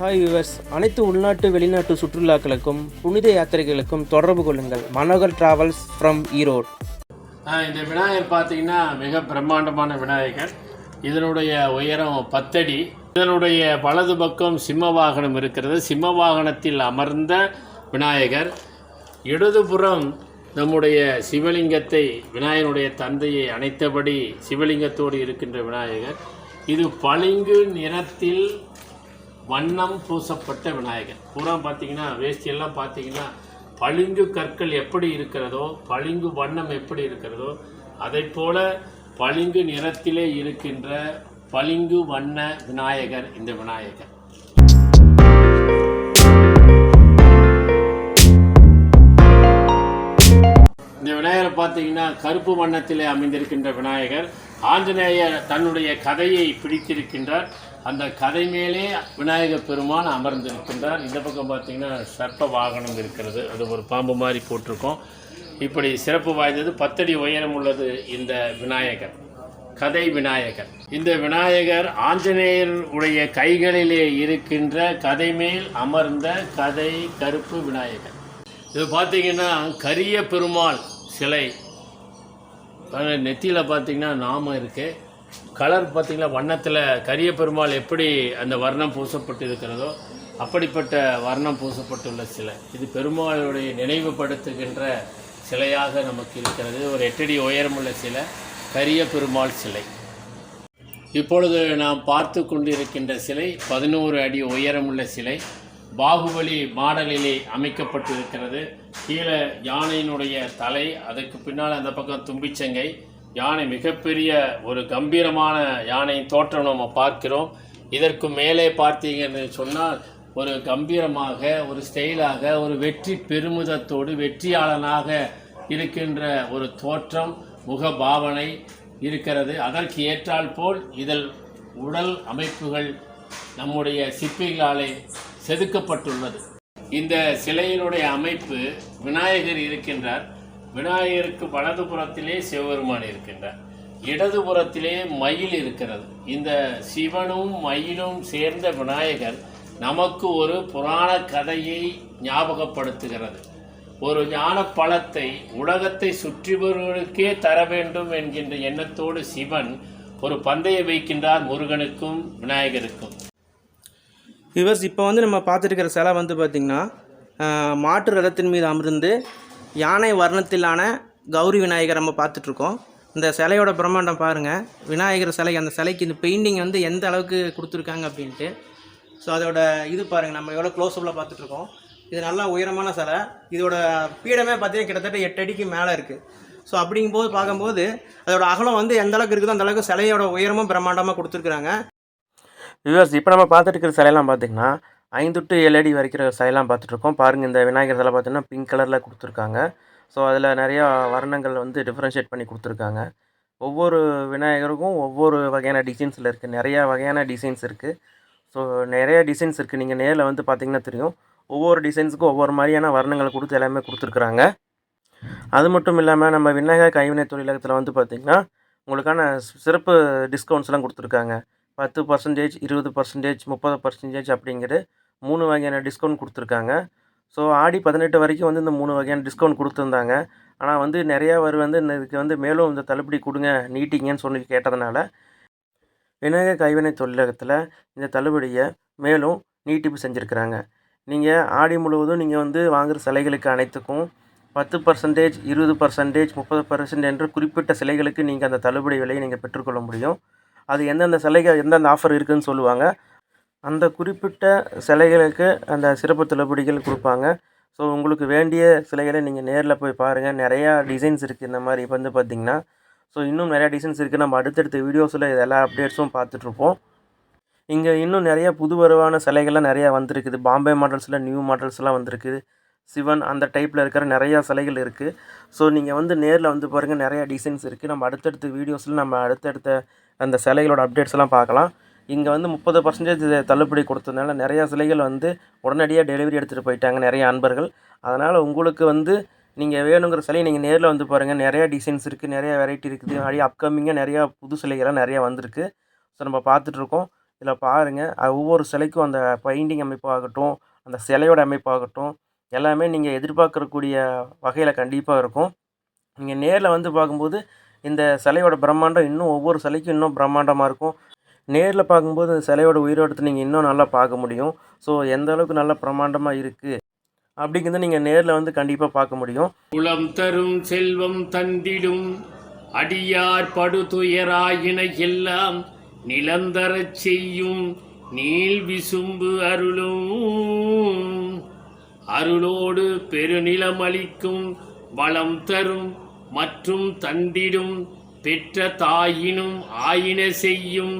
Hi viewers அனைத்து உள்நாட்டு வெளிநாட்டு சுற்றுலாக்களுக்கும் புனித யாத்திரைகளுக்கும் தொடர்பு கொள்ளுங்கள். மனோகர் டிராவல்ஸ் ஃப்ரம் ஈரோடு இந்த விநாயகர் பார்த்தீங்கன்னா மிக பிரம்மாண்டமான விநாயகர். இதனுடைய உயரம் பத்தடி. இதனுடைய வலது பக்கம் சிம்ம வாகனம் இருக்கிறது. சிம்ம வாகனத்தில் அமர்ந்த விநாயகர். இடதுபுறம் நம்முடைய சிவலிங்கத்தை விநாயகனுடைய தந்தையை அணைத்தபடி சிவலிங்கத்தோடு இருக்கின்ற விநாயகர். இது பளிங்கு நிறத்தில் வண்ணம் பூசப்பட்ட விநாயகர். பூரா பார்த்தீங்கன்னா வேஷ்டியெல்லாம் பார்த்தீங்கன்னா பளிங்கு கற்கள் எப்படி இருக்கிறதோ பளிங்கு வண்ணம் எப்படி இருக்கிறதோ அதை போல பளிங்கு நிறத்திலே இருக்கின்ற பளிங்கு வண்ண விநாயகர் இந்த விநாயகர். இந்த விநாயகரை பார்த்தீங்கன்னா கருப்பு வண்ணத்திலே அமைந்திருக்கின்ற விநாயகர். ஆஞ்சநேயர் தன்னுடைய கதையை பிடித்திருக்கின்றார். அந்த கதை மேலே விநாயகர் பெருமான் அமர்ந்திருக்கின்றார். இந்த பக்கம் பார்த்தீங்கன்னா சர்ப்ப வாகனம் இருக்கிறது. அது ஒரு பாம்பு மாதிரி போட்டிருக்கோம். இப்படி சிறப்பு வாய்ந்தது. பத்தடி உயரம் உள்ளது இந்த விநாயகர். கதை விநாயகர். இந்த விநாயகர் ஆஞ்சநேயர் உடைய கைகளிலே இருக்கின்ற கதை மேல் அமர்ந்த கதை கருப்பு விநாயகர். இது பார்த்தீங்கன்னா கரிய பெருமாள் சிலை. நெத்தியில் பார்த்தீங்கன்னா நாமம் இருக்குது கலர் பார்த்தீங்கன்னா வண்ணத்தில் கரிய பெருமாள் எப்படி அந்த வர்ணம் பூசப்பட்டு இருக்கிறதோ அப்படிப்பட்ட வர்ணம் பூசப்பட்டுள்ள சிலை. இது பெருமாளுடைய நினைவுபடுத்துகின்ற சிலையாக நமக்கு இருக்கிறது. ஒரு எட்டடி உயரமுள்ள சிலை கரிய பெருமாள் சிலை. இப்பொழுது நாம் பார்த்து கொண்டிருக்கின்ற சிலை பதினோரு அடி உயரமுள்ள சிலை. பாகுபலி மாடலிலே அமைக்கப்பட்டிருக்கிறது. கீழே யானையினுடைய தலை அதுக்கு பின்னால் அந்த பக்கம் தும்பிச்சங்கை. யானை மிகப்பெரிய ஒரு கம்பீரமான யானையின் தோற்றம் நம்ம பார்க்கிறோம். இதற்கு மேலே பார்த்தீங்கன்னு சொன்னால் ஒரு கம்பீரமாக ஒரு ஸ்டைலாக ஒரு வெற்றி பெருமிதத்தோடு வெற்றியாளனாக இருக்கின்ற ஒரு தோற்றம் முக பாவனை இருக்கிறது. அதற்கு ஏற்றால் போல் இதில் உடல் அமைப்புகள் நம்முடைய சிற்பிகளாலே செதுக்கப்பட்டுள்ளது. இந்த சிலையினுடைய அமைப்பு விநாயகர் இருக்கின்றார். விநாயகருக்கு வலது புறத்திலே சிவபெருமான் இருக்கின்றார். இடதுபுறத்திலே மயில் இருக்கிறது. இந்த சிவனும் மயிலும் சேர்ந்த விநாயகர் நமக்கு ஒரு புராண கதையை ஞாபகப்படுத்துகிறது. ஒரு ஞான பழத்தை உலகத்தை சுற்றிவர்களுக்கே தர வேண்டும் என்கின்ற எண்ணத்தோடு சிவன் ஒரு பந்தயம் வைக்கின்றார் முருகனுக்கும் விநாயகருக்கும். இவர் இப்போ வந்து நம்ம பார்த்துருக்கிற சிலை வந்து பார்த்திங்கன்னா மாட்டு ரதத்தின் மீது அமர்ந்து யானை வர்ணத்திலான கௌரி விநாயகர் நம்ம பார்த்துட்ருக்கோம். இந்த சிலையோட பிரம்மாண்டம் பாருங்கள் விநாயகர் சிலை அந்த சிலைக்கு இந்த பெயிண்டிங் வந்து எந்த அளவுக்கு கொடுத்துருக்காங்க அப்படின்ட்டு. ஸோ அதோட இது பாருங்கள் நம்ம எவ்வளோ க்ளோஸ்அப்பில் பார்த்துட்ருக்கோம். இது நல்லா உயரமான சிலை. இதோட பீடமே பார்த்தீங்கன்னா கிட்டத்தட்ட எட்டு அடிக்கு மேலே இருக்குது ஸோ அப்படிங்கும்போது பார்க்கும்போது அதோட அகலம் வந்து எந்த அளவுக்கு இருக்குதோ அந்த அளவுக்கு சிலையோட உயரமும் பிரம்மாண்டமாக கொடுத்துருக்குறாங்க. வியூவர்ஸ் இப்போ நம்ம பார்த்துட்டு இருக்கிற சிலையெல்லாம் பார்த்திங்கன்னா ஐந்து டு ஏழு அடி வரைக்கிற சிலையெல்லாம் பார்த்துட்ருக்கோம். பாருங்கள் இந்த விநாயகர் சிலை பார்த்தீங்கன்னா பிங்க் கலரில் கொடுத்துருக்காங்க. ஸோ அதில் நிறையா வர்ணங்கள் வந்து டிஃப்ரென்ஷியேட் பண்ணி கொடுத்துருக்காங்க. ஒவ்வொரு விநாயகருக்கும் ஒவ்வொரு வகையான டிசைன்ஸில் இருக்குது நிறையா வகையான டிசைன்ஸ் இருக்குது ஸோ நிறைய டிசைன்ஸ் இருக்குது நீங்கள் நேரில் வந்து பார்த்தீங்கன்னா தெரியும். ஒவ்வொரு டிசைன்ஸுக்கும் ஒவ்வொரு மாதிரியான வர்ணங்களை கொடுத்து எல்லாமே கொடுத்துருக்குறாங்க. அது மட்டும் இல்லாமல் நம்ம விநாயகர் கைவினை தொழிலகத்தில் வந்து பார்த்திங்கன்னா உங்களுக்கான சிறப்பு டிஸ்கவுண்ட்ஸ்லாம் கொடுத்துருக்காங்க. பத்து பர்சன்டேஜ் இருபது பர்சன்டேஜ் முப்பது பர்சன்டேஜ் அப்படிங்கிற மூணு வகையான டிஸ்கவுண்ட் கொடுத்துருக்காங்க. ஸோ ஆடி பதினெட்டு வரைக்கும் வந்து இந்த மூணு வகையான டிஸ்கவுண்ட் கொடுத்துருந்தாங்க. ஆனால் வந்து நிறையா பேர் வந்து இந்த இதுக்கு வந்து மேலும் இந்த தள்ளுபடி கொடுங்க நீட்டிங்கன்னு சொல்லி கேட்டதுனால விநாயகர் கைவினை தொழிலகத்தில் இந்த தள்ளுபடியை மேலும் நீட்டிப்பு செஞ்சுருக்கிறாங்க. நீங்கள் ஆடி முழுவதும் நீங்கள் வந்து வாங்குகிற சிலைகளுக்கு அனைத்துக்கும் பத்து பர்சன்டேஜ் இருபது பர்சன்டேஜ் முப்பது பர்சன்ட் என்று குறிப்பிட்ட சிலைகளுக்கு நீங்கள் அந்த தள்ளுபடி விலையை நீங்கள் பெற்றுக்கொள்ள முடியும். அது எந்தெந்த சிலைகள் எந்தெந்த ஆஃபர் இருக்குதுன்னு சொல்லுவாங்க. அந்த குறிப்பிட்ட சிலைகளுக்கு அந்த சிறப்பு தள்ளுபடிகள் கொடுப்பாங்க. ஸோ உங்களுக்கு வேண்டிய சிலைகளை நீங்கள் நேரில் போய் பாருங்கள் நிறையா டிசைன்ஸ் இருக்குது இந்த மாதிரி. இப்போ வந்து பார்த்திங்கன்னா ஸோ இன்னும் நிறையா டிசைன்ஸ் இருக்குது நம்ம அடுத்தடுத்த வீடியோஸில் இது எல்லா அப்டேட்ஸும் பார்த்துட்ருப்போம். இங்கே இன்னும் நிறையா புது வருவான சிலைகள்லாம் நிறையா வந்திருக்குது. பாம்பே மாடல்ஸில் நியூ மாடல்ஸ்லாம் வந்திருக்குது சிவன் அந்த டைப்பில் இருக்கிற நிறையா சிலைகள் இருக்குது ஸோ நீங்கள் வந்து நேரில் வந்து பாருங்கள் நிறையா டிசைன்ஸ் இருக்குது நம்ம அடுத்தடுத்த வீடியோஸில் நம்ம அடுத்தடுத்த அந்த சிலைகளோட அப்டேட்ஸ்லாம் பார்க்கலாம். இங்கே வந்து முப்பது பர்சன்டேஜ் தள்ளுபடி கொடுத்ததுனால நிறையா சிலைகள் வந்து உடனடியாக டெலிவரி எடுத்துகிட்டு போயிட்டாங்க நிறைய அன்பர்கள். அதனால் உங்களுக்கு வந்து நீங்கள் வேணுங்கிற சிலையை நீங்கள் நேரில் வந்து பாருங்கள் நிறையா டிசைன்ஸ் இருக்குது நிறையா வெரைட்டி இருக்குது. நிறைய அப்கமிங்காக நிறையா புது சிலைகள்லாம் நிறையா வந்திருக்கு. ஸோ நம்ம பார்த்துட்ருக்கோம் இதில் பாருங்கள் ஒவ்வொரு சிலைக்கும் அந்த பெயிண்டிங் அமைப்பாகட்டும் அந்த சிலையோட அமைப்பாகட்டும் எல்லாமே நீங்கள் எதிர்பார்க்கக்கூடிய வகையில் கண்டிப்பாக இருக்கும். நீங்கள் நேரில் வந்து பார்க்கும்போது இந்த சிலையோட பிரம்மாண்டம் இன்னும் ஒவ்வொரு சிலைக்கும் இன்னும் பிரம்மாண்டமாக இருக்கும். நேரில் பார்க்கும்போது அந்த சிலையோட உயிரோட்டத்தை நீங்கள் இன்னும் நல்லா பார்க்க முடியும். ஸோ எந்த அளவுக்கு நல்லா பிரம்மாண்டமாக இருக்குது அப்படிங்கிறத நீங்கள் நேரில் வந்து கண்டிப்பாக பார்க்க முடியும். குளம் தரும் செல்வம் தந்திடும். அடியார் படுதுயராயின எல்லாம் நிலந்தரச் செய்யும். நீள் விசும்பு அருளும். அருளோடு பெருநிலமளிக்கும். வளம் தரும் மற்றும் தந்திடும் பெற்ற தாயினும் ஆயின செய்யும்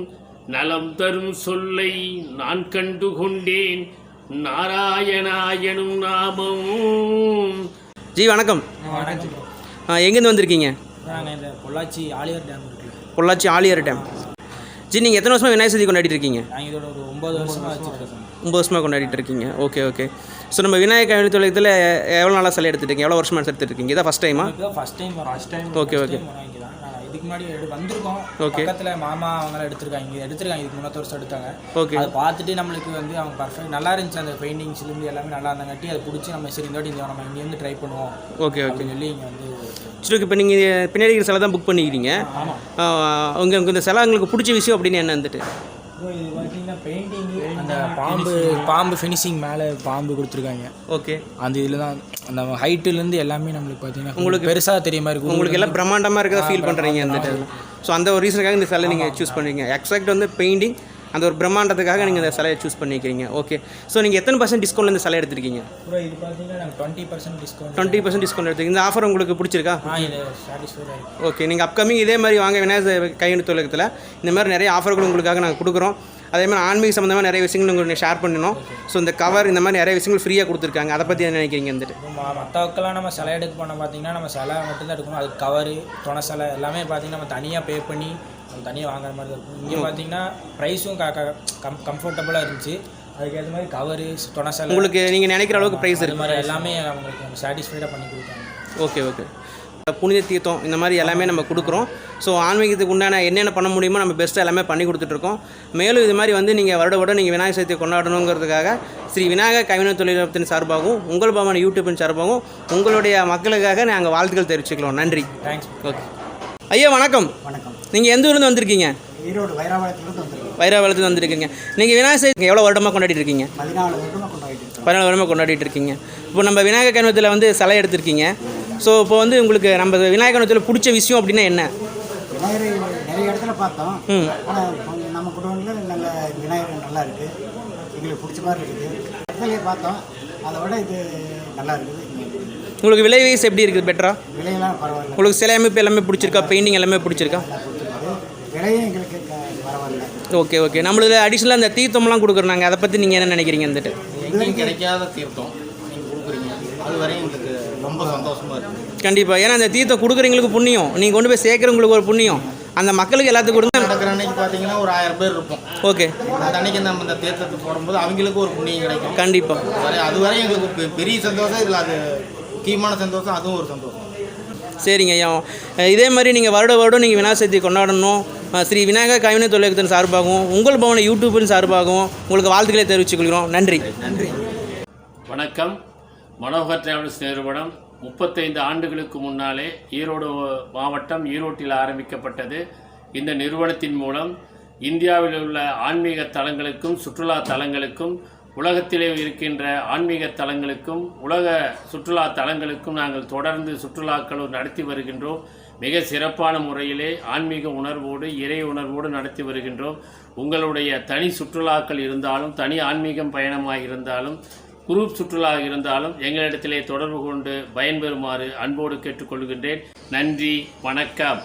நலம் தரும் சொல்லை நான் கண்டு கொண்டேன் நாராயணாயனும் நாமமும். ஜி வணக்கம். எங்கேருந்து வந்திருக்கீங்க? Pollachi Aliyar dam Pollachi Aliyar dam. G நீங்கள் எத்தனை வருஷமாக விநாயகர் சதுர்த்தி கொண்டாடிட்டு இருக்கீங்க? இதோட ஒரு ஒம்பது வருஷமாக வச்சுருக்கோம். ஒம்பது வருஷமாக கொண்டாடிட்டு இருக்கீங்க ஓகே ஓகே ஸோ நம்ம விநாயகர் கல்வி தொழிலத்தில் எவ்வளோ நாளாக சிலை எடுத்துட்டு இருக்கீங்க எவ்வளோ வருஷமாக எடுத்துட்டு இருக்கீங்க இதான் ஃபஸ்ட் டைமா ஃபஸ்ட் டைம் ஃபஸ்ட் டைம் தான் நாங்கள் இதுக்கு முன்னாடி வந்திருக்கோம். Okay. பக்கத்தில் மாமா அவங்களாம் எடுத்திருக்காங்க. எடுத்திருக்காங்க. இதுக்கு முன்னத்த வருஷம் எடுத்தாங்க. ஓகே அதை பார்த்துட்டு நம்மளுக்கு வந்து அவங்க பர்ஃபெக்ட் நல்லா இருந்துச்சு. அந்த பெயிண்டிங்ஸ்லேருந்து எல்லாமே நல்லா இருந்தாங்காட்டி அதை பிடிச்சி நம்ம சரி இந்த வாட்டி நம்ம இங்கேருந்து ட்ரை பண்ணுவோம். ஓகே ஓகே சொல்லி இங்கே வந்து சரி இப்போ நீங்கள் பின்னாடி சிலை தான் புக் பண்ணிக்கிறீங்க. ஆமாம் உங்கள் உங்கள் இந்த சிலை உங்களுக்கு பிடிச்ச விஷயம் அப்படின்னு என்ன வந்துட்டு? இது பார்த்தீங்கன்னா பெயிண்டிங் அந்த பாம்பு பாம்பு ஃபினிஷிங் மேலே பாம்பு கொடுத்துருக்காங்க. ஓகே அந்த இதில் தான் அந்த ஹைட்டுலேருந்து எல்லாமே நம்மளுக்கு பார்த்தீங்கன்னா உங்களுக்கு பெருசாக தெரிய மாதிரி இருக்கும். உங்களுக்கு எல்லாம் பிரம்மாண்டமாக இருக்கிறத ஃபீல் பண்ணுறீங்க வந்துட்டு ஸோ அந்த ஒரு ரீசனுக்காக இந்த சிலை நீங்கள் சூஸ் பண்ணுறீங்க எக்ஸாக்ட் வந்து பெயிண்டிங் அந்த ஒரு பிரம்மாண்டத்துக்காக நீங்கள் இந்த சிலையை சூஸ் பண்ணிக்கிறீங்க. ஓகே ஸோ நீங்கள் எத்தனை பர்சன்ட் டிஸ்கவுண்ட்ல இந்த சிலை எடுத்திருக்கீங்க? அப்புறம் இது பார்த்தீங்கன்னா நாங்கள் twenty percent discount twenty percent discount எடுத்துருக்கீங்க. இந்த ஆஃபர் உங்களுக்கு பிடிச்சிருக்கா? ஓகே நீங்கள் அப்கமிங் இதே மாதிரி வாங்க விநாயகர் கையெழுத்து தொழிலகத்தில் இந்த மாதிரி நிறைய ஆஃபர்கள் உங்களுக்காக நாங்கள் கொடுக்குறோம். அதே மாதிரி ஆன்மீக சம்மந்தமாக நிறைய விஷயங்கள் உங்களுக்கு ஷேர் பண்ணணும். ஸோ இந்த கவர் இந்த மாதிரி நிறைய விஷயங்கள் ஃப்ரீயாக கொடுத்துருக்காங்க. அதை பற்றி என்ன நினைக்கிறீங்க வந்துட்டு? மற்றவக்கெல்லாம் நம்ம சிலை எடுக்க போனால் பார்த்தீங்கன்னா நம்ம சிலை மட்டும்தான் எடுக்கணும். அதுக்கு கவரு துணை சிலை எல்லாமே பார்த்தீங்கன்னா நம்ம தனியாக பே பண்ணி நம்ம தனியாக வாங்குற மாதிரி தான் இருக்கும். இங்கே பார்த்தீங்கன்னா ப்ரைஸும் க கம் கம்ஃபர்டபுளாக இருந்துச்சு. அதுக்கேற்ற மாதிரி கவரு துணை சிலை உங்களுக்கு நீங்கள் நினைக்கிற அளவுக்கு ப்ரைஸ் அது மாதிரி எல்லாமே அவங்களுக்கு நம்ம சாட்டிஸ்ஃபைடாக பண்ணி கொடுத்தாங்க. Okay okay. புனித தீர்த்தம் இந்த மாதிரி எல்லாமே நம்ம கொடுக்குறோம். ஸோ ஆன்மீகத்துக்கு உண்டான என்னென்ன பண்ண முடியுமோ நம்ம பெஸ்ட்டாக எல்லாமே பண்ணி கொடுத்துட்ருக்கோம் மேலும் இது மாதிரி வந்து நீங்கள் வருட வருடம் நீங்கள் விநாயகர் சதுர்த்தியை கொண்டாடணுங்கிறதுக்காக ஸ்ரீ விநாயகர் கைவினை தொழில்நுட்பத்தின் சார்பாகவும் உங்கள் பவன் யூடியூப்பின் சார்பாகவும் உங்களுடைய மக்களுக்காக நாங்கள் வாழ்த்துக்கள் தெரிவிச்சுக்கிறோம். நன்றி. தேங்க்ஸ் ஓகே ஐயா வணக்கம். வணக்கம். நீங்கள் எந்த ஊர்லேருந்து வந்திருக்கீங்க? ஈரோடு வைராபாளையத்துலேருந்து வந்திருக்கோம். வைராவளத்துலேருந்து வந்திருக்கீங்க. நீங்கள் விநாயகர் சதுர்த்தி எவ்வளோ வருடமாக கொண்டாடிட்டு இருக்கீங்க? பதினாலு வருடமாக கொண்டாடிட்டு பதினாலு வருடமாக கொண்டாடிட்டு இருக்கீங்க. இப்போ நம்ம விநாயகர் கணவத்தில் வந்து சிலை எடுத்திருக்கீங்க. ஸோ இப்போ வந்து உங்களுக்கு நம்ம விநாயகர் கணவத்தில் பிடிச்ச விஷயம் அப்படின்னா என்ன? விநாயகர் நிறைய இடத்துல பார்த்தோம். ம். ஆனால் நம்ம குடோனில் நல்ல விநாயகர் நல்லா இருக்குது எங்களுக்கு பிடிச்ச மாதிரி இருக்குது. இடத்துலையே பார்த்தோம். அதை விட இது நல்லா இருக்குது. உங்களுக்கு விலை வயசு எப்படி இருக்குது பெட்டரா உங்களுக்கு சிலை அமைப்பு எல்லாமே பிடிச்சிருக்கா? பெயிண்டிங் எல்லாமே பிடிச்சிருக்கா? Okay okay. நம்மளுக்கு அடிஷ்னலாக அந்த தீர்த்தம்லாம் கொடுக்குறோம் நாங்கள் அதை பற்றி நீங்கள் என்ன நினைக்கிறீங்க வந்துட்டு? கிடைக்காத தீர்த்தம் கொடுக்குறீங்க. கண்டிப்பாக ஏன்னா அந்த தீர்த்தம் கொடுக்குறவங்களுக்கு புண்ணியம். நீங்கள் கொண்டு போய் சேர்க்குறவங்களுக்கு ஒரு புண்ணியம். அந்த மக்களுக்கு எல்லாத்துக்கும் கொடுங்க நடக்கிற அன்னைக்கு பார்த்தீங்கன்னா ஒரு ஆயிரம் பேர் இருப்போம். ஓகே. அந்த அன்னைக்கு நம்ம இந்த தீர்த்தத்தை போடும்போது அவங்களுக்கு ஒரு புண்ணியம் கிடைக்கும். கண்டிப்பாக வரை அது வரையும் எங்களுக்கு பெரிய சந்தோஷம். இதில் அது முக்கியமான சந்தோஷம் அதுவும் ஒரு சந்தோஷம். சரிங்க ஐயா. இதே மாதிரி நீங்கள் வருட வருடம் நீங்கள் விநாயகர் சதுர்த்தி கொண்டாடணும். ஸ்ரீ விநாயகர் கைவினை தொழிலகத்தின் சார்பாகவும் உங்கள் பவன யூடியூப்பின் சார்பாகவும் உங்களுக்கு வாழ்த்துக்களை தெரிவித்துக் கொள்கிறோம் நன்றி. நன்றி. வணக்கம். மனோகர் டிராவல்ஸ் நிறுவனம் முப்பத்தைந்து ஆண்டுகளுக்கு முன்னாலே ஈரோடு மாவட்டம் ஈரோட்டில் ஆரம்பிக்கப்பட்டது. இந்த நிறுவனத்தின் மூலம் இந்தியாவில் உள்ள ஆன்மீக தலங்களுக்கும் சுற்றுலா தலங்களுக்கும் உலகத்திலே இருக்கின்ற ஆன்மீக தலங்களுக்கும் உலக சுற்றுலா தலங்களுக்கும் நாங்கள் தொடர்ந்து சுற்றுலாக்களும் நடத்தி வருகின்றோம். மிக சிறப்பான முறையிலே ஆன்மீக உணர்வோடு இறை உணர்வோடு நடத்தி வருகின்றோம். உங்களுடைய தனி சுற்றுலாக்கள் இருந்தாலும் தனி ஆன்மீகம் பயணமாக இருந்தாலும் குரூப் சுற்றுலா இருந்தாலும் எங்களிடத்திலே தொடர்பு கொண்டு பயன்பெறுமாறு அன்போடு கேட்டுக்கொள்கின்றேன். நன்றி வணக்கம்.